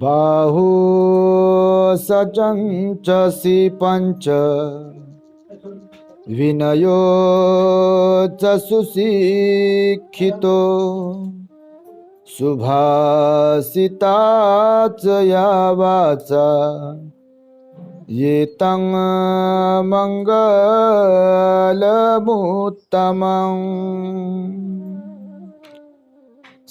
बाहु सचंचसी पञ्च विनयो च सुशिक्षितो सुभाषिताच या वाचा येतं मङ्गलमुत्तमम्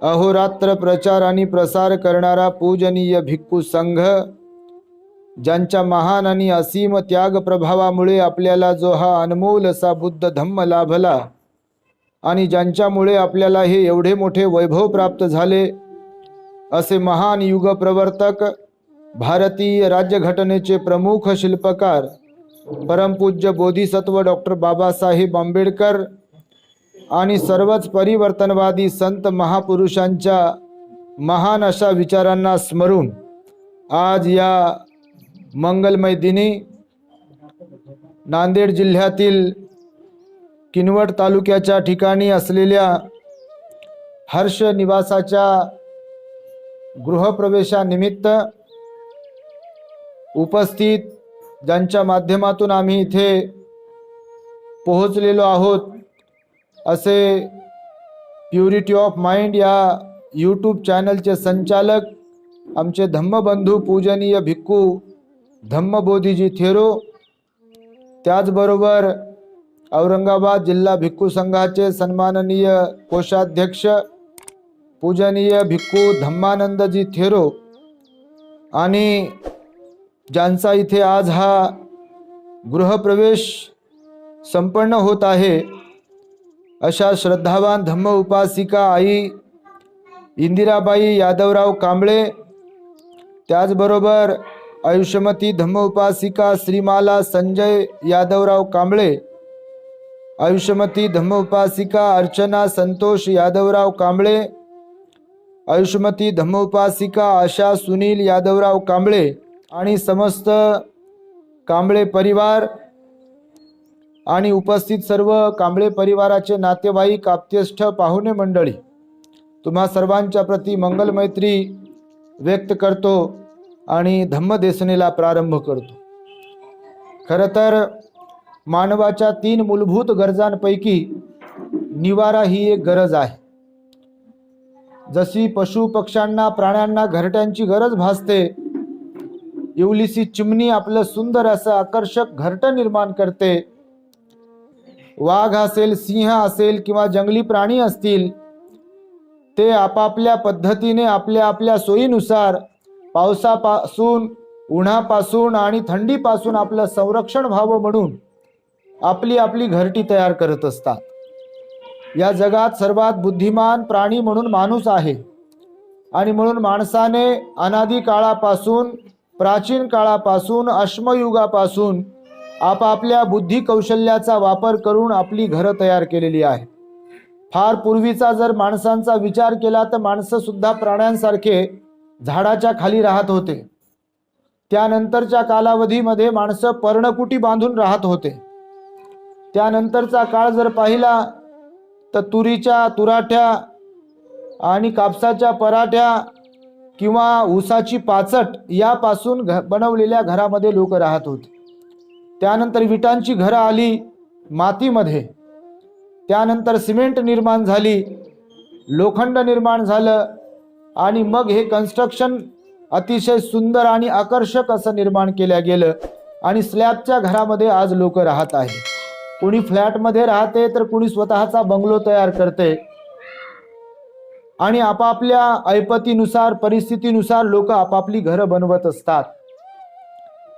अहोरात्र प्रचार आणि प्रसार करणारा पूजनीय भिक्खू संघ ज्यांच्या महान आणि असीम त्याग प्रभावामुळे आपल्याला जो हा अनमोल असा बुद्ध धम्म लाभला आणि ज्यांच्यामुळे आपल्याला हे एवढे मोठे वैभव प्राप्त झाले असे महान युग प्रवर्तक भारतीय राज्यघटनेचे प्रमुख शिल्पकार परमपूज्य बोधिसत्व डॉक्टर बाबासाहेब आंबेडकर आणि सर्वच परिवर्तनवादी संत महापुरुषांच्या महान अशा विचारांना स्मरून आज या मंगलमय दिनी नांदेड जिल्ह्यातील किनवट तालुक्याच्या ठिकाणी असलेल्या हर्ष निवासाच्या गृहप्रवेशानिमित्त उपस्थित ज्यांच्या माध्यमातून आम्ही इथे पोहोचलेलो आहोत असे प्युरिटी ऑफ माइंड या यूट्यूब चॅनलचे संचालक आमचे धम्मबंधू पूजनीय भिक्खू धम्मबोधीजी थेरो त्याचबरोबर औरंगाबाद जिल्हा भिक्खू संघाचे सन्माननीय कोषाध्यक्ष पूजनीय भिक्खू धम्मानंदजी थेरो आणि ज्यांचा इथे आज हा गृहप्रवेश संपन्न होत आहे. अशा श्रद्धावान धम्म उपासिका आई इंदिराबाई यादवराव कांबळे. त्याचबरोबर आयुष्यमती धम्म उपासिका श्रीमाला संजय यादवराव कांबळे. आयुष्यमती धम्म उपासिका अर्चना संतोष यादवराव कांबळे. आयुष्यमती धम्म उपासिका आशा सुनील यादवराव कांबळे आणि समस्त कांबळे परिवार आणि उपस्थित सर्व कांबळे परिवाराचे नातेवाईक आप्तेष्ठ पाहुणे मंडळी तुम्हा सर्वांच्या प्रती मंगलमैत्री व्यक्त करतो आणि धम्मदेसनेला प्रारंभ करतो. खरं तर मानवाच्या तीन मूलभूत गरजांपैकी निवारा ही एक गरज आहे. जशी पशु पक्ष्यांना प्राण्यांना घरट्यांची गरज भासते इवलीसी चिमणी आपलं सुंदर असं आकर्षक घरटं निर्माण करते वाघ असेल सिंह असेल किंवा जंगली प्राणी असतील ते आपापल्या पद्धतीने आपल्या आपल्या सोयीनुसार पावसापासून उन्हापासून आणि थंडीपासून आपलं संरक्षण व्हावं म्हणून आपली आपली घरटी तयार करत असतात. या जगात सर्वात बुद्धिमान प्राणी म्हणून माणूस आहे. आणि म्हणून माणसाने अनादी काळापासून प्राचीन काळापासून अश्मयुगापासून आपापल्या बुद्धी कौशल्याचा वापर करून आपली घरं तयार केलेली आहे फार पूर्वीचा जर माणसांचा विचार केला तर माणसं सुद्धा प्राण्यांसारखे झाडाच्या खाली राहत होते. त्यानंतरच्या कालावधीमध्ये माणसं पर्णकुटी बांधून राहत होते. त्यानंतरचा काळ जर पाहिला तर तुरीच्या तुराठ्या आणि कापसाच्या पराठ्या किंवा ऊसाची पाचट यापासून घ बनवलेल्या घरामध्ये लोक राहत होते. त्यानंतर विटांची घरं आली मातीमध्ये. त्यानंतर सिमेंट निर्माण झाली लोखंड निर्माण झालं आणि मग हे कन्स्ट्रक्शन अतिशय सुंदर आणि आकर्षक असं निर्माण केलं गेलं आणि स्लॅबच्या घरामध्ये आज लोक राहत आहे कुणी फ्लॅटमध्ये राहते तर कुणी स्वतःचा बंगलो तयार करते. आणि आपापल्या ऐपतीनुसार परिस्थितीनुसार लोक आपापली घरं बनवत असतात.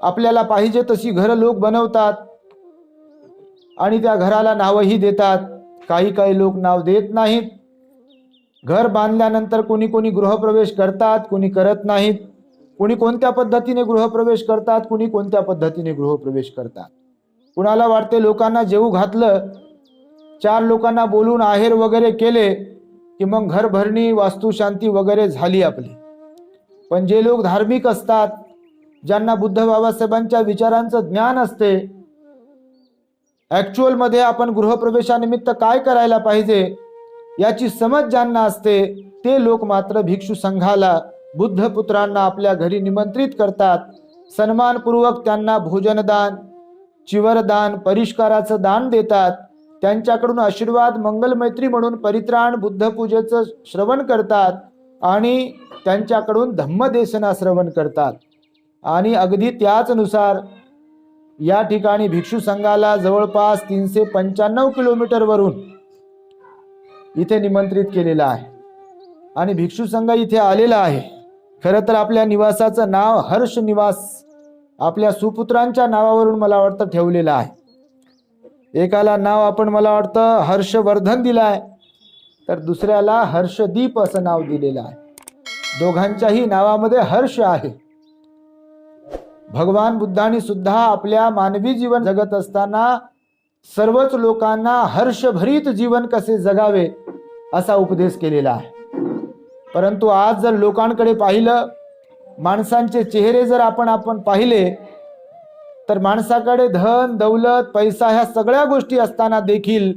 आपल्याला पाहिजे तशी घरं लोक बनवतात आणि त्या घराला नावही देतात. काही काही लोक नाव देत नाहीत. घर बांधल्यानंतर कोणी कोणी गृहप्रवेश करतात कोणी करत नाहीत. कोणी कोणत्या पद्धतीने गृहप्रवेश करतात कुणी कोणत्या पद्धतीने गृहप्रवेश करतात. कुणाला वाटते लोकांना जेऊ घातलं चार लोकांना बोलून आहेर वगैरे केले की मग घरभरणी वास्तुशांती वगैरे झाली आपली. पण जे लोक धार्मिक असतात ज्यांना बुद्ध बाबासाहेबांच्या विचारांचं ज्ञान असते ॲक्च्युअलमध्ये आपण गृहप्रवेशानिमित्त काय करायला पाहिजे याची समज ज्यांना असते ते लोक मात्र भिक्षू संघाला बुद्धपुत्रांना आपल्या घरी निमंत्रित करतात. सन्मानपूर्वक त्यांना भोजनदान चिवरदान परिष्काराचं दान देतात. त्यांच्याकडून आशीर्वाद मंगलमैत्री म्हणून परित्राण बुद्धपूजेचं श्रवण करतात आणि त्यांच्याकडून धम्मदेशना श्रवण करतात. आणि अगदी त्याचनुसार या ठिकाणी भिक्षू संघाला जवळपास तीनशे पंच्याण्णव किलोमीटरवरून इथे निमंत्रित केलेलं आहे. आणि भिक्षू संघ इथे आलेला आहे. खरं तर आपल्या निवासाचं नाव हर्ष निवास आपल्या सुपुत्रांच्या नावावरून मला वाटतं ठेवलेलं आहे. एकाला नाव आपण मला वाटतं हर्षवर्धन दिलं आहे तर दुसऱ्याला हर्षदीप असं नाव दिलेलं आहे. दोघांच्याही नावामध्ये हर्ष आहे. भगवान बुद्धाने सुद्धा आपल्या मानवी जीवन जगत असताना सर्वच लोकांना हर्षभरीत जीवन कसे जगावे असा उपदेश केलेला आहे. परंतु आज जर लोकांकडे पाहिलं माणसांचे चेहरे जर आपण आपण पाहिले तर माणसाकडे धन दौलत पैसा ह्या सगळ्या गोष्टी असताना देखील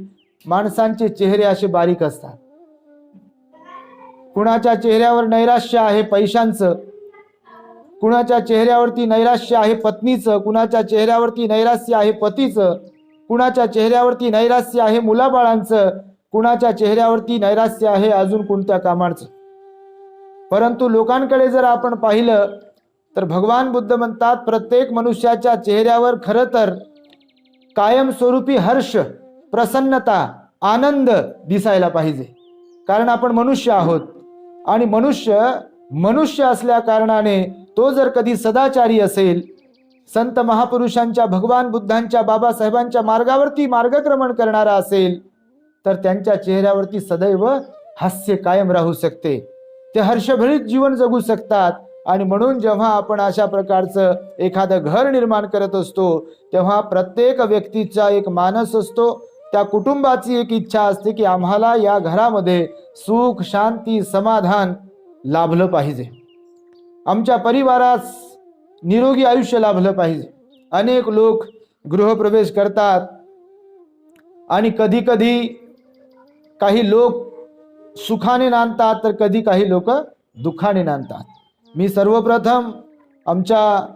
माणसांचे चेहरे असे बारीक असतात. कुणाच्या चेहऱ्यावर नैराश्य आहे पैशांचं कुणाच्या चेहऱ्यावरती नैराश्य आहे पत्नीचं कुणाच्या चेहऱ्यावरती नैराश्य आहे पतीचं कुणाच्या चेहऱ्यावरती नैराश्य आहे मुलाबाळांचं कुणाच्या चेहऱ्यावरती नैराश्य आहे अजून कोणत्या कामाचं? परंतु लोकांकडे जर आपण पाहिलं तर भगवान बुद्ध म्हणतात प्रत्येक मनुष्याच्या चेहऱ्यावर खरं तर कायमस्वरूपी हर्ष प्रसन्नता आनंद दिसायला पाहिजे. कारण आपण मनुष्य आहोत. आणि मनुष्य मनुष्य असल्या कारणाने तो जर कधी सदाचारी असेल संत महापुरुषांच्या भगवान बुद्धांच्या बाबासाहेबांच्या मार्गावरती मार्गक्रमण करणारा असेल तर त्यांच्या चेहऱ्यावरती सदैव हास्य कायम राहू शकते. ते हर्षभरीत जीवन जगू शकतात आणि म्हणून जेव्हा आपण अशा प्रकारचं एखादं घर निर्माण करत असतो तेव्हा प्रत्येक व्यक्तीचा एक मानस असतो. त्या कुटुंबाची एक इच्छा असते की आम्हाला या घरामध्ये सुख शांती समाधान लाभलं पाहिजे. आमच्या परिवारास निरोगी आयुष्य लाभलं पाहिजे. अनेक लोक गृहप्रवेश करतात. आणि कधी कधी काही लोक सुखाने नांदतात तर कधी काही लोक दुःखाने नांदतात. मी सर्वप्रथम आमच्या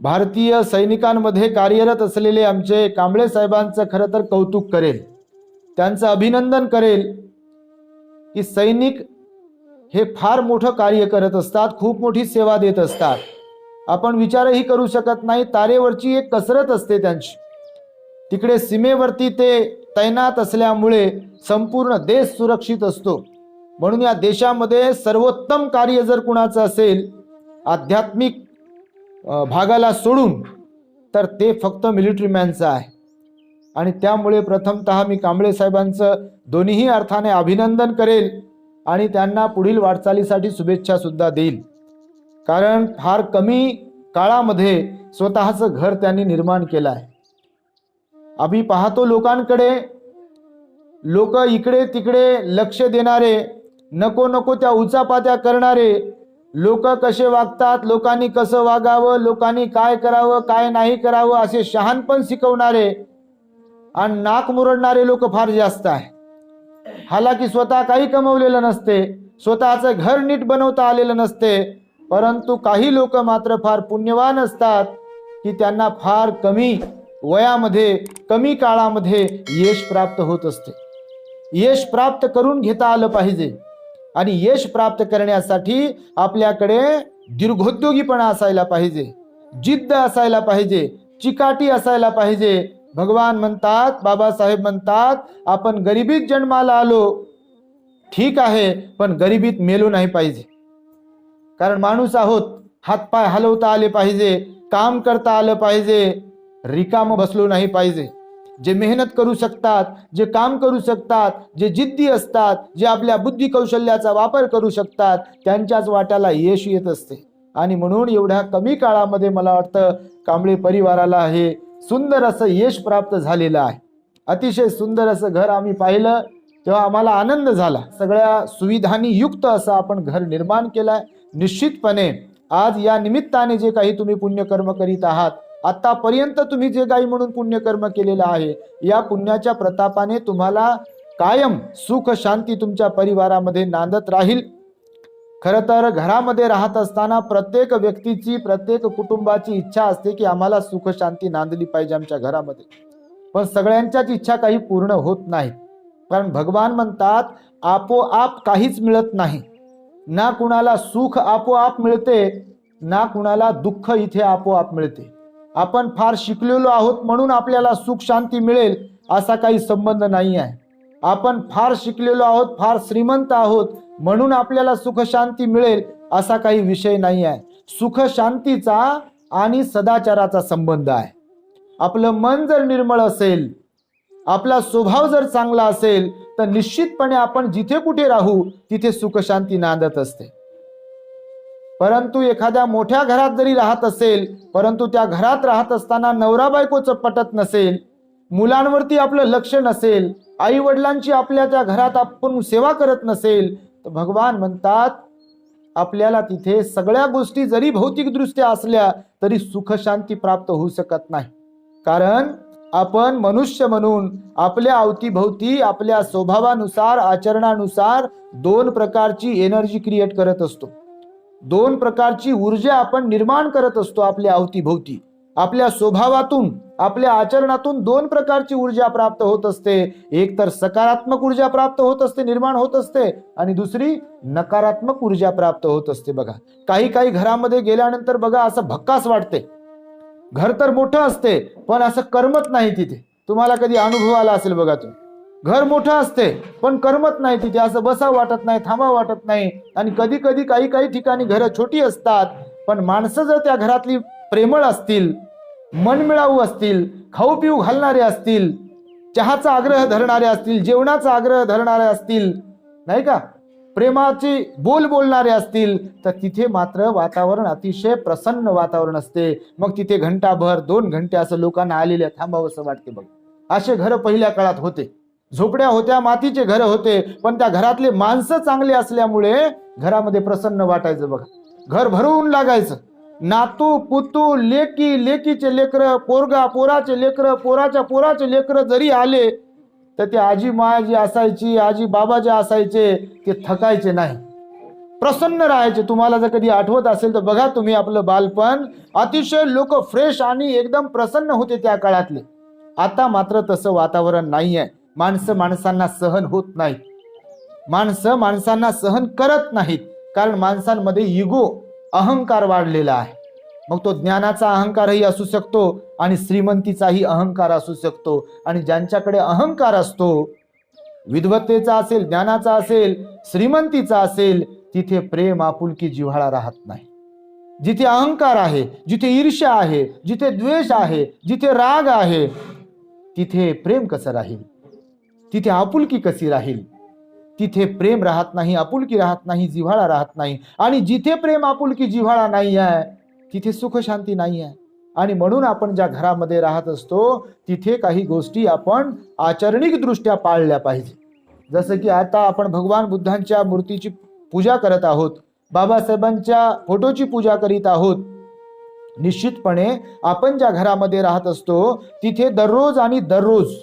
भारतीय सैनिकांमध्ये कार्यरत असलेले आमचे कांबळे साहेबांचं खरं तर कौतुक करेल. त्यांचं अभिनंदन करेल की सैनिक हे फार मोठं कार्य करत असतात खूप मोठी सेवा देत असतात. आपण विचारही करू शकत नाही तारेवरची एक कसरत असते त्यांची. तिकडे सीमेवरती ते तैनात असल्यामुळे संपूर्ण देश सुरक्षित असतो. म्हणून या देशामध्ये सर्वोत्तम कार्य जर कुणाचं असेल आध्यात्मिक भागाला सोडून तर ते फक्त मिलिटरी मॅनचं आहे. आणि त्यामुळे प्रथमतः मी कांबळे साहेबांचं दोन्हीही अर्थाने अभिनंदन करेल. आणि त्यांना पुढील वाटचालीसाठी शुभेच्छा सुद्धा देईल. कारण फार कमी काळामध्ये स्वतःचं घर त्यांनी निर्माण केलं आहे. आम्ही पाहतो लोकांकडे लोक इकडे तिकडे लक्ष देणारे नको नको त्या उचापात्या करणारे लोक कसे वागतात लोकांनी कसं वागावं लोकांनी काय करावं काय नाही करावं असे शहाणपण शिकवणारे आणि नाक मुरडणारे लोक फार जास्त आहे हालाकी स्वतः काही कमवलेलं नसते स्वतःचं घर नीट बनवता आलेलं नसते परंतु काही लोक मात्र फार पुण्यवान असतात की त्यांना फार कमी वयामध्ये कमी काळामध्ये यश प्राप्त होत असते. यश प्राप्त करून घेता आलं पाहिजे आणि यश प्राप्त करण्यासाठी आपल्याकडे दीर्घोद्योगीपणा असायला पाहिजे जिद्द असायला पाहिजे चिकाटी असायला पाहिजे भगवान म्हणतात बाबासाहेब म्हणतात आपण गरिबीत जन्माला आलो. ठीक आहे पण गरिबीत मेलो नाही पाहिजे. कारण माणूस आहोत हातपाय हलवता आले पाहिजे काम करता आलं पाहिजे रिकाम बसलो नाही पाहिजे. जे मेहनत करू शकतात जे काम करू शकतात जे जिद्दी असतात जे आपल्या बुद्धी कौशल्याचा वापर करू शकतात त्यांच्याच वाट्याला यश येत असते. आणि म्हणून एवढ्या कमी काळामध्ये मला वाटतं कांबळे परिवाराला हे सुंदर असं यश प्राप्त झालेलं आहे. अतिशय सुंदर असं घर आम्ही पाहिलं तेव्हा आम्हाला आनंद झाला. सगळ्या सुविधांनी युक्त असं आपण घर निर्माण केलंय. निश्चितपणे आज या निमित्ताने जे काही तुम्ही पुण्यकर्म करीत आहात आतापर्यंत तुम्ही जे काही म्हणून पुण्यकर्म केलेलं आहे या पुण्याच्या प्रतापाने तुम्हाला कायम सुख शांती तुमच्या परिवारामध्ये नांदत राहील. खरं तर घरामध्ये राहत असताना प्रत्येक व्यक्तीची प्रत्येक कुटुंबाची इच्छा असते की आम्हाला सुख शांती नांदली पाहिजे आमच्या घरामध्ये. पण सगळ्यांच्याच इच्छा काही पूर्ण होत नाहीत. कारण भगवान म्हणतात आपोआप काहीच मिळत नाही. ना कुणाला सुख आपोआप मिळते ना कुणाला दुःख इथे आपोआप मिळते. आपण फार शिकलेलो आहोत म्हणून आपल्याला सुख शांती मिळेल असा काही संबंध नाही आहे. आपण फार शिकलेलो आहोत फार श्रीमंत आहोत म्हणून आपल्याला सुख शांती मिळेल असा काही विषय नाही आहे. सुख शांतीचा आणि सदाचाराचा संबंध आहे. आपलं मन जर निर्मळ असेल आपला स्वभाव जर चांगला असेल तर निश्चितपणे आपण जिथे कुठे राहू तिथे सुखशांती नांदत असते. परंतु एखाद्या मोठ्या घरात जरी राहत असेल परंतु त्या घरात राहत असताना नवरा बायकोचं पटत नसेल मुलांवरती आपलं लक्ष नसेल आई वडिलांची आपल्या त्या घरात आपण सेवा करत नसेल तर भगवान म्हणतात आपल्याला तिथे सगळ्या गोष्टी जरी भौतिकदृष्ट्या असल्या तरी सुख शांती प्राप्त होऊ शकत नाही. कारण आपण मनुष्य म्हणून आपल्या अवतीभोवती आपल्या स्वभावानुसार आचरणानुसार दोन प्रकारची एनर्जी क्रिएट करत असतो. दोन प्रकारची ऊर्जा आपण निर्माण करत असतो आपल्या अवतीभोवती. आपल्या स्वभावातून आपल्या आचरणातून दोन प्रकारची ऊर्जा प्राप्त होत असते. एक तर सकारात्मक ऊर्जा प्राप्त होत असते निर्माण होत असते आणि दुसरी नकारात्मक ऊर्जा प्राप्त होत असते. बघा काही काही घरामध्ये गेल्यानंतर बघा असं भक्कास वाटते. घर तर मोठं असते पण असं करमत नाही तिथे. तुम्हाला कधी अनुभव आला असेल बघा तुम्ही घर मोठं असते पण करमत नाही तिथे. असं बसावं वाटत नाही थांबावं वाटत नाही आणि कधी कधी काही काही ठिकाणी घरं छोटी असतात पण माणसं जर त्या घरातली प्रेमळ असतील मनमिळावू असतील खाऊ पिऊ घालणारे असतील चहाचा आग्रह धरणारे असतील जेवणाचा आग्रह धरणारे असतील नाही का? प्रेमाची बोल बोलणारे असतील तर तिथे मात्र वातावरण अतिशय प्रसन्न वातावरण असते. मग तिथे घंटाभर दोन घंटे असं लोकांना आलेले थांबावं असं वाटते बघ. असे घर पहिल्या काळात होते. झोपड्या होत्या मातीचे घर होते पण त्या घरातले माणसं चांगले असल्यामुळे घरामध्ये प्रसन्न वाटायचं बघा. घर भरून लागायचं. नातू पुतू लेकी लेकीचे लेकर पोरगा पोराचे लेकर पोराच्या पोराचे लेकर जरी आले तर ते आजी माया जी असायची आजी बाबा जे असायचे ते थकायचे नाही. प्रसन्न राहायचे. तुम्हाला जर कधी आठवत असेल तर बघा तुम्ही आपलं बालपण. अतिशय लोक फ्रेश आणि एकदम प्रसन्न होते त्या काळातले. आता मात्र तसं वातावरण नाही आहे माणसं माणसांना सहन होत नाहीत. माणसं माणसांना सहन करत नाहीत. कारण माणसांमध्ये इगो अहंकार वाढलेला आहे. मग तो ज्ञानाचा अहंकारही असू शकतो आणि श्रीमंतीचाही अहंकार असू शकतो. आणि ज्यांच्याकडे अहंकार असतो विद्वत्तेचा असेल ज्ञानाचा असेल श्रीमंतीचा असेल तिथे प्रेम आपुलकी जिव्हाळा राहत नाही. जिथे अहंकार आहे जिथे ईर्ष्या आहे जिथे द्वेष आहे जिथे राग आहे तिथे प्रेम कसं राहील? तिथे आपुलकी कशी राहील? तिथे प्रेम राहत नाही आपुलकी राहत नाही जिव्हाळा राहत नाही. आणि जिथे प्रेम आपुलकी जिव्हाळा नाही आहे तिथे सुख शांती नाही आहे. आणि म्हणून आपण ज्या घरामध्ये राहत असतो तिथे काही गोष्टी आपण आचरणिक दृष्ट्या पाळल्या पाहिजे. जसं की आता आपण भगवान बुद्धांच्या मूर्तीची पूजा करत आहोत बाबासाहेबांच्या फोटोची पूजा करीत आहोत निश्चितपणे आपण ज्या घरामध्ये राहत असतो तिथे दररोज आणि दररोज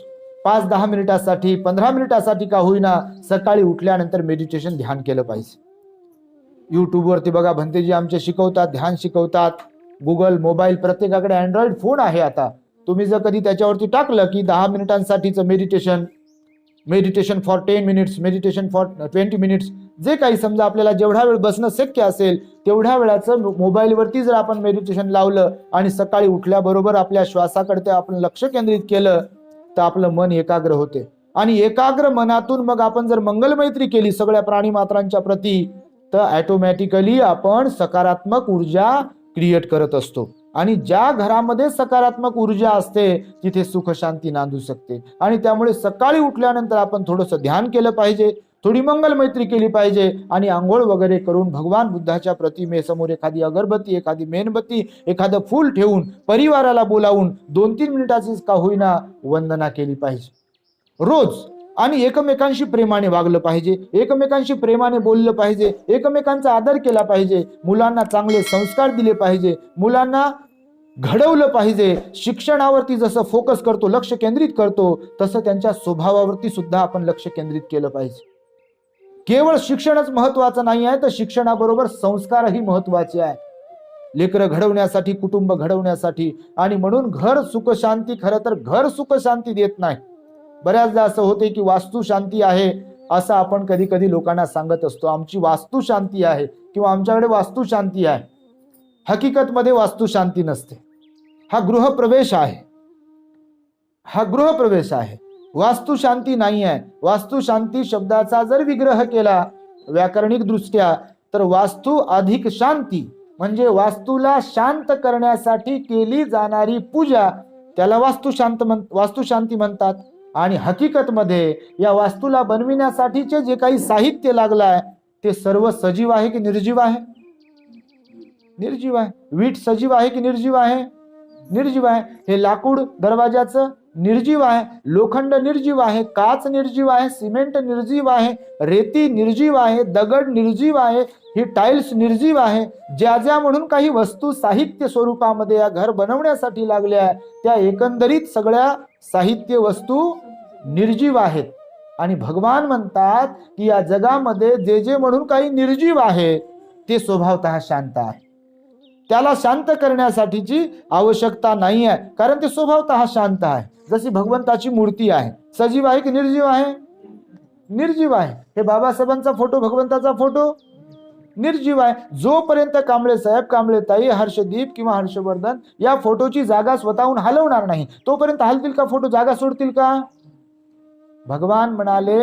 पाच दहा मिनिटासाठी पंधरा मिनिटासाठी का होईना सकाळी उठल्यानंतर मेडिटेशन ध्यान केलं पाहिजे. यूट्यूबवरती बघा भंतेजी आमचे शिकवतात ध्यान शिकवतात. गुगल मोबाईल प्रत्येकाकडे अँड्रॉइड फोन आहे आता. तुम्ही जर कधी त्याच्यावरती टाकलं की दहा मिनिटांसाठीचं meditation meditation for ten minutes meditation for twenty minutes जे काही समजा आपल्याला जेवढा वेळ बसणं शक्य असेल तेवढ्या वेळाचं मोबाईलवरती जर आपण मेडिटेशन लावलं आणि सकाळी उठल्याबरोबर आपल्या श्वासाकडे आपण लक्ष केंद्रित केलं तर आपलं मन एकाग्र होते. आणि एकाग्र मनातून मग आपण जर मंगलमैत्री केली सगळ्या प्राणी मात्रांच्या प्रती तर ॲटोमॅटिकली आपण सकारात्मक ऊर्जा क्रिएट करत असतो. आणि ज्या घरामध्ये सकारात्मक ऊर्जा असते तिथे सुखशांती नांदू शकते. आणि त्यामुळे सकाळी उठल्यानंतर आपण थोडंसं ध्यान केलं पाहिजे. थोडी मंगल मैत्री केली पाहिजे आणि आंघोळ वगैरे करून भगवान बुद्धाच्या प्रतिमेसमोर एखादी अगरबत्ती एखादी मेणबत्ती एखादं फूल ठेवून परिवाराला बोलावून दोन तीन मिनिटाचीच का होईना वंदना केली पाहिजे. रोज आणि एकमेकांशी प्रेमाने वागलं पाहिजे एकमेकांशी प्रेमाने बोललं पाहिजे एकमेकांचा आदर केला पाहिजे मुलांना चांगले संस्कार दिले पाहिजे मुलांना घडवलं पाहिजे शिक्षणावरती जसं फोकस करतो लक्ष केंद्रित करतो तसं त्यांच्या स्वभावावरती सुद्धा आपण लक्ष केंद्रित केलं पाहिजे. केवळ शिक्षणच महत्वाचं नाही आहे तर शिक्षणाबरोबर संस्कारही महत्त्वाचे आहे. लेकरं घडवण्यासाठी कुटुंब घडवण्यासाठी आणि म्हणून घर सुखशांती खरं तर घर सुखशांती देत नाही. बऱ्याचदा असं होते की वास्तू शांती आहे असं आपण कधी कधी लोकांना सांगत असतो. आमची वास्तू शांती आहे किंवा आमच्याकडे वास्तू शांती आहे. हकीकतमध्ये वास्तू शांती नसते. हा गृहप्रवेश आहे. हा गृहप्रवेश आहे. वास्तू शांती नाही आहे वास्तू शांती शब्दाचा जर विग्रह केला व्याकरणिक दृष्ट्या तर वास्तू अधिक शांती म्हणजे वास्तूला शांत करण्यासाठी केली जाणारी पूजा त्याला वास्तू शांत म्हण वास्तू शांती म्हणतात. आणि हकीकतमध्ये या वास्तूला बनविण्यासाठीचे जे काही साहित्य लागलाय ते सर्व सजीव आहे की निर्जीव आहे? निर्जीव आहे. वीट सजीव आहे की निर्जीव आहे? निर्जीव आहे. हे लाकूड दरवाजाचं निर्जीव आहे लोखंड निर्जीव आहे काच निर्जीव आहे सिमेंट निर्जीव आहे रेती निर्जीव आहे दगड निर्जीव आहे ही टाइल्स निर्जीव आहे. ज्या ज्या म्हणून काही वस्तू साहित्य स्वरूपामध्ये या घर बनवण्यासाठी लागल्या आहे त्या एकंदरीत सगळ्या साहित्य वस्तू निर्जीव आहेत. आणि भगवान म्हणतात की या जगामध्ये जे जे म्हणून काही निर्जीव आहे ते स्वभावतः शांत आहे. त्याला शांत करण्यासाठीची आवश्यकता नाही आहे. कारण ते स्वभावतः शांत आहे. जशी भगवंताची मूर्ती आहे. सजीव आहे की निर्जीव आहे? निर्जीव आहे. हे बाबासाहेबांचा फोटो भगवंताचा फोटो? निर्जीव आहे. जोपर्यंत कांबळे साहेब कांबळे ताई हर्षदीप किंवा हर्षवर्धन या फोटोची जागा स्वतःहून हलवणार नाही तोपर्यंत हलतील का फोटो? जागा सोडतील का? भगवान म्हणाले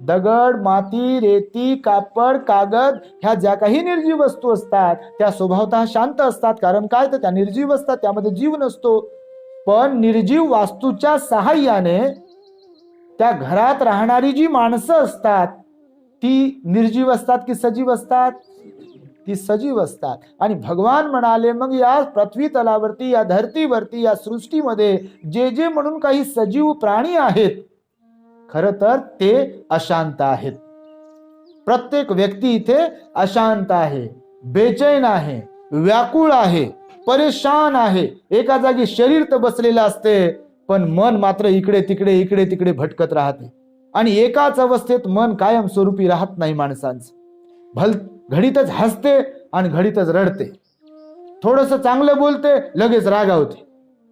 दगड माती रेती कापड कागद ह्या ज्या काही निर्जीव वस्तू असतात त्या स्वभावतः शांत असतात. कारण काय? तर त्या निर्जीव असतात त्यामध्ये जीव नसतो. पण निर्जीव वास्तूच्या सहाय्याने त्या घरात राहणारी जी माणसं असतात ती निर्जीव असतात की सजीव असतात? ती सजीव असतात. आणि भगवान म्हणाले मग या पृथ्वी तलावरती या धरतीवरती या सृष्टीमध्ये जे जे म्हणून काही सजीव प्राणी आहेत खर तर ते अशांत आहेत. प्रत्येक व्यक्ती इथे अशांत आहे बेचैन आहे व्याकुळ आहे परेशान आहे. एका जागी शरीर तर बसलेलं असते पण मन मात्र इकडे तिकडे इकडे तिकडे भटकत राहते. आणि एकाच अवस्थेत मन कायम स्वरूपी राहत नाही माणसांचं. भल घडीतच हसते आणि घडीतच रडते. थोडस चांगलं बोलते लगेच रागावते.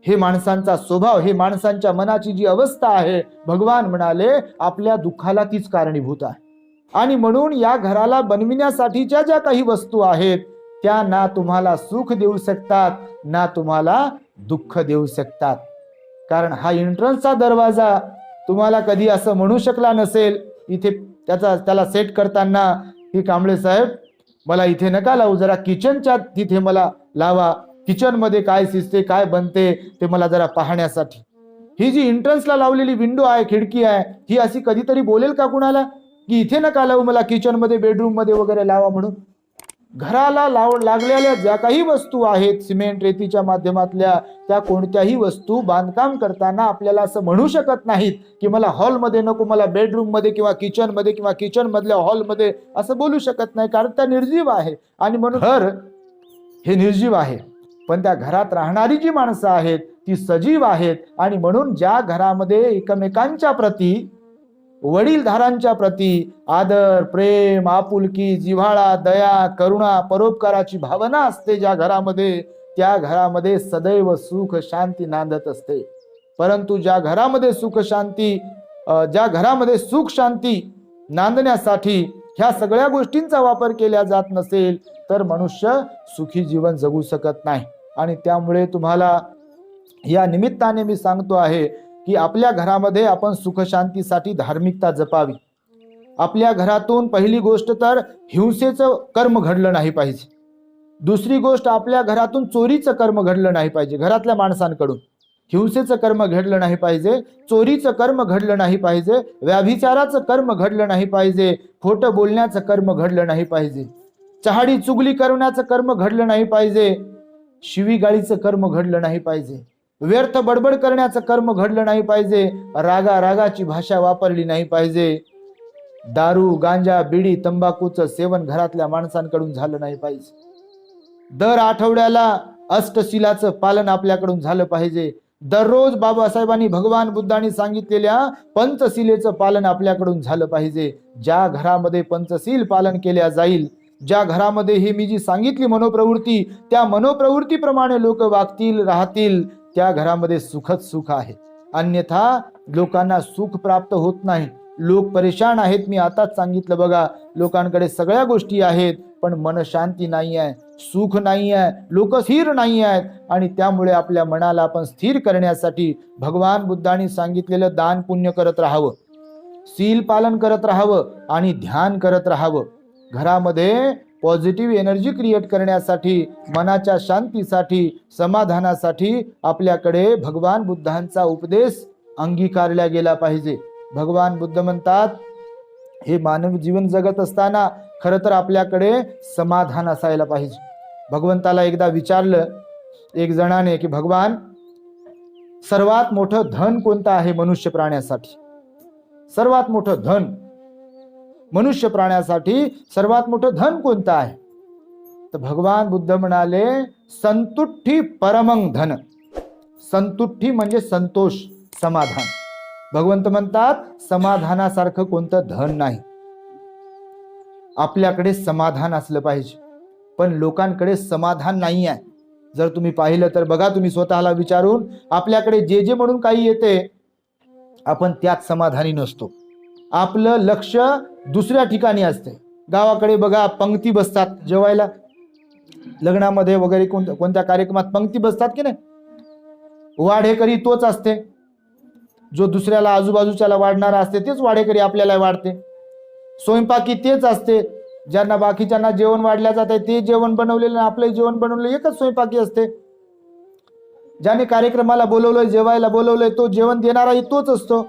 हे माणसांचा स्वभाव हे माणसांच्या मनाची जी अवस्था आहे भगवान म्हणाले आपल्या दुःखाला तीच कारणीभूत आहे. आणि म्हणून या घराला बनविण्यासाठीच्या ज्या काही वस्तू आहेत त्या ना तुम्हाला सुख देऊ शकतात ना तुम्हाला दुःख देऊ शकतात. कारण हा एंट्रन्सचा दरवाजा तुम्हाला कधी असं म्हणू शकला नसेल इथे त्याचा त्याला सेट करताना की कांबळे साहेब मला इथे नका लावू जरा किचनच्या तिथे मला लावा. किचनमध्ये काय शिजते काय बनते ते मला जरा पाहण्यासाठी. ही जी एंट्रन्सला लावलेली विंडो आहे खिडकी आहे ही अशी कधीतरी बोलेल का कुणाला? की इथे नका लावू मला किचनमध्ये बेडरूममध्ये वगैरे लावा म्हणून. घराला लाव लागलेल्या ज्या काही वस्तू आहेत सिमेंट रेतीच्या माध्यमातल्या त्या कोणत्याही वस्तू बांधकाम करताना आपल्याला असं म्हणू शकत नाहीत की मला हॉलमध्ये नको मला बेडरूममध्ये किंवा किचनमध्ये किंवा किचन मधल्या हॉलमध्ये असं बोलू शकत नाही कारण त्या निर्जीव आहे. आणि म्हणून घर हे निर्जीव आहे. पण त्या घरात राहणारी जी माणसं आहेत ती सजीव आहेत आणि म्हणून ज्या घरामध्ये एकमेकांच्या प्रती वडीलधारांच्या प्रती आदर प्रेम आपुलकी जिव्हाळा दया करुणा परोपकाराची भावना असते ज्या घरामध्ये त्या घरामध्ये सदैव सुख शांती नांदत असते. परंतु ज्या घरामध्ये सुख शांती ज्या घरामध्ये सुख शांती नांदण्यासाठी ह्या सगळ्या गोष्टींचा वापर केला जात नसेल तर मनुष्य सुखी जीवन जगू शकत नाही. आणि त्यामुळे तुम्हाला या निमित्ताने मी सांगतो आहे की आपल्या घरामध्ये आपण सुखशांतीसाठी धार्मिकता जपावी. आपल्या घरातून पहिली गोष्ट तर हिंसेचं कर्म घडलं नाही पाहिजे. दुसरी गोष्ट आपल्या घरातून चोरीचं कर्म घडलं नाही पाहिजे घरातल्या माणसांकडून. हिंसेचं कर्म घडलं नाही पाहिजे चोरीचं कर्म घडलं नाही पाहिजे व्याभिचाराचं कर्म घडलं नाही पाहिजे खोटं बोलण्याचं कर्म घडलं नाही पाहिजे चहाडी चुगली करण्याचं कर्म घडलं नाही पाहिजे शिवीगाळीचं कर्म घडलं नाही पाहिजे. व्यर्थ बडबड करण्याचं कर्म घडलं नाही पाहिजे. रागा रागाची भाषा वापरली नाही पाहिजे. दारू गांजा बिडी तंबाखूचं सेवन घरातल्या माणसांकडून झालं नाही पाहिजे. दर आठवड्याला अष्टशिलाचं पालन आपल्याकडून झालं पाहिजे. दररोज बाबासाहेबांनी भगवान बुद्धांनी सांगितलेल्या पंचशिलेचं पालन आपल्याकडून झालं पाहिजे. ज्या घरामध्ये पंचशील पालन केल्या जाईल ज्या घरामध्ये ही मी जी सांगितली मनोप्रवृत्ती त्या मनोप्रवृत्तीप्रमाणे लोक वागतील राहतील त्या घरामध्ये सुखच सुख आहे. अन्यथा लोकांना सुख प्राप्त होत नाही. लोक परेशान आहेत. मी आताच सांगितलं बघा लोकांकडे सगळ्या गोष्टी आहेत पण मनशांती नाही आहे सुख नाही आहे लोक स्थिर नाही आहेत आणि त्यामुळे आपल्या मनाला आपण स्थिर करण्यासाठी भगवान बुद्धांनी सांगितलेलं दान पुण्य करत राहावं. सील पालन करत राहावं आणि ध्यान करत राहावं. घरामध्ये पॉझिटिव्ह एनर्जी क्रिएट करण्यासाठी मनाच्या शांतीसाठी समाधानासाठी आपल्याकडे भगवान बुद्धांचा उपदेश अंगीकारला गेला पाहिजे. भगवान बुद्ध म्हणतात हे मानव जीवन जगत असताना खरं तर आपल्याकडे समाधान असायला पाहिजे. भगवंताला एकदा विचारलं एक जणाने की भगवान सर्वात मोठं धन कोणतं आहे मनुष्य प्राण्यासाठी? सर्वात मोठं धन मनुष्य प्राण्यासाठी सर्वात मोठं धन कोणतं आहे? तर भगवान बुद्ध म्हणाले संतुष्टी परमंग धन. संतुष्टी म्हणजे संतोष समाधान. भगवंत म्हणतात समाधानासारखं कोणतं धन नाही. आपल्याकडे समाधान असलं पाहिजे पण लोकांकडे समाधान नाही आहे. जर तुम्ही पाहिलं तर बघा तुम्ही स्वतःला विचारून आपल्याकडे जे जे म्हणून काही येते आपण त्यात समाधानी नसतो. आपलं लक्ष दुसऱ्या ठिकाणी असते. गावाकडे बघा पंक्ती बसतात जेवायला. लग्नामध्ये वगैरे कोणत्या कोणत्या कार्यक्रमात पंक्ती बसतात की नाही? वाढेकरी तोच असते. जो दुसऱ्याला आजूबाजूच्याला वाढणारा असते तेच वाढेकरी आपल्याला वाढते. स्वयंपाकी तेच असते. ज्यांना बाकीच्यांना जेवण वाढल्या जात आहे ते जेवण बनवलेलं आणि आपलं जेवण बनवलेलं एकच स्वयंपाकी असते. ज्याने कार्यक्रमाला बोलवलंय जेवायला बोलवलंय तो जेवण देणाराही तोच असतो.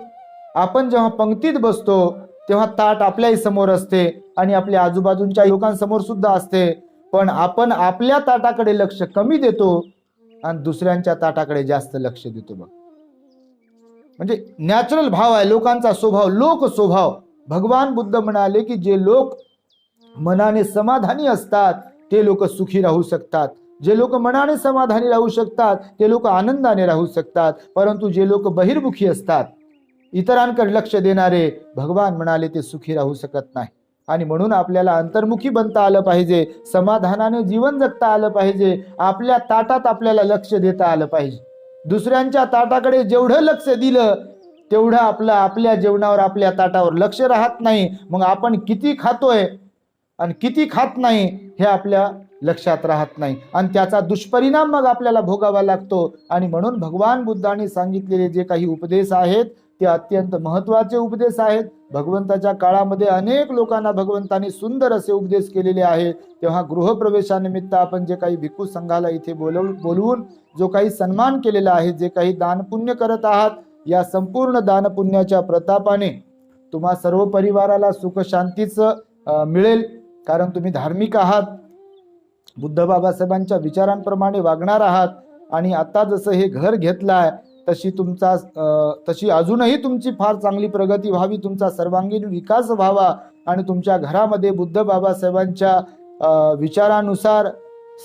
आपण जेव्हा पंक्तीत बसतो तेव्हा ताट आपल्याही समोर असते आणि आपल्या आजूबाजूच्या लोकांसमोर सुद्धा असते. पण आपण आपल्या ताटाकडे लक्ष कमी देतो आणि दुसऱ्यांच्या ताटाकडे जास्त लक्ष देतो बघ. म्हणजे नॅचरल भाव आहे लोकांचा स्वभाव लोक स्वभाव. भगवान बुद्ध म्हणाले की जे लोक मनाने समाधानी असतात ते लोक सुखी राहू शकतात. जे लोक मनाने समाधानी राहू शकतात ते लोक आनंदाने राहू शकतात. परंतु जे लोक बहिर्मुखी असतात इतरांकडे लक्ष देणारे भगवान म्हणाले ते सुखी राहू शकत नाही. आणि म्हणून आपल्याला अंतर्मुखी बनता आलं पाहिजे समाधानाने जीवन जगता आलं पाहिजे आपल्या ताटात आपल्याला लक्ष देता आलं पाहिजे. दुसऱ्यांच्या ताटाकडे जेवढं लक्ष दिलं तेवढं आपलं आपल्या जेवणावर आपल्या ताटावर लक्ष राहत नाही. मग आपण किती खातोय आणि किती खात नाही हे आपल्या लक्षात राहत नाही. आणि त्याचा दुष्परिणाम मग आपल्याला भोगावा लागतो. आणि म्हणून भगवान बुद्धाने सांगितलेले जे काही उपदेश आहेत ते अत्यंत महत्त्वाचे उपदेश आहेत. भगवंताच्या काळामध्ये अनेक लोकांना भगवंतांनी सुंदर असे उपदेश केलेले आहे. तेव्हा गृहप्रवेशानिमित्त आपण जे काही भिक्खू संघाला इथे बोलव बोलवून जो काही सन्मान केलेला आहे जे काही दानपुण्य करत आहात या संपूर्ण दानपुण्याच्या प्रतापाने तुम्हा सर्व परिवाराला सुख शांतीचं मिळेल. कारण तुम्ही धार्मिक आहात. बुद्ध बाबासाहेबांच्या विचारांप्रमाणे वागणार आहात. आणि आता जसं हे घर घेतलं आहे तशी तुमचा तशी अजूनही तुमची फार चांगली प्रगती व्हावी तुमचा सर्वांगीण विकास व्हावा आणि तुमच्या घरामध्ये बुद्ध बाबासाहेबांच्या विचारानुसार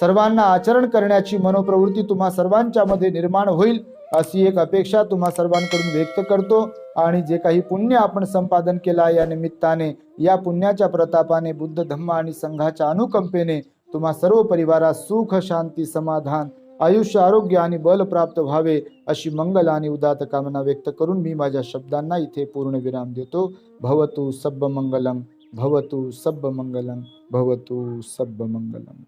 सर्वांना आचरण करण्याची मनोप्रवृत्ती तुम्हा सर्वांच्या मध्ये निर्माण होईल अशी एक अपेक्षा तुम्हा सर्वांकडून व्यक्त करतो. आणि जे काही पुण्य आपण संपादन केलं आहे या निमित्ताने या पुण्याच्या प्रतापाने बुद्ध धम्म आणि संघाच्या अनुकंपेने तुम्हा सर्व परिवारात सुख शांती समाधान आयुष्य आरोग्य आणि बल प्राप्त व्हावे अशी मंगल आणि उदात कामना व्यक्त करून मी माझ्या शब्दांना इथे पूर्ण विराम देतो. भवतु सब्ब मंगलम भवतु सब्ब मंगलम भवतु सब्ब मंगलम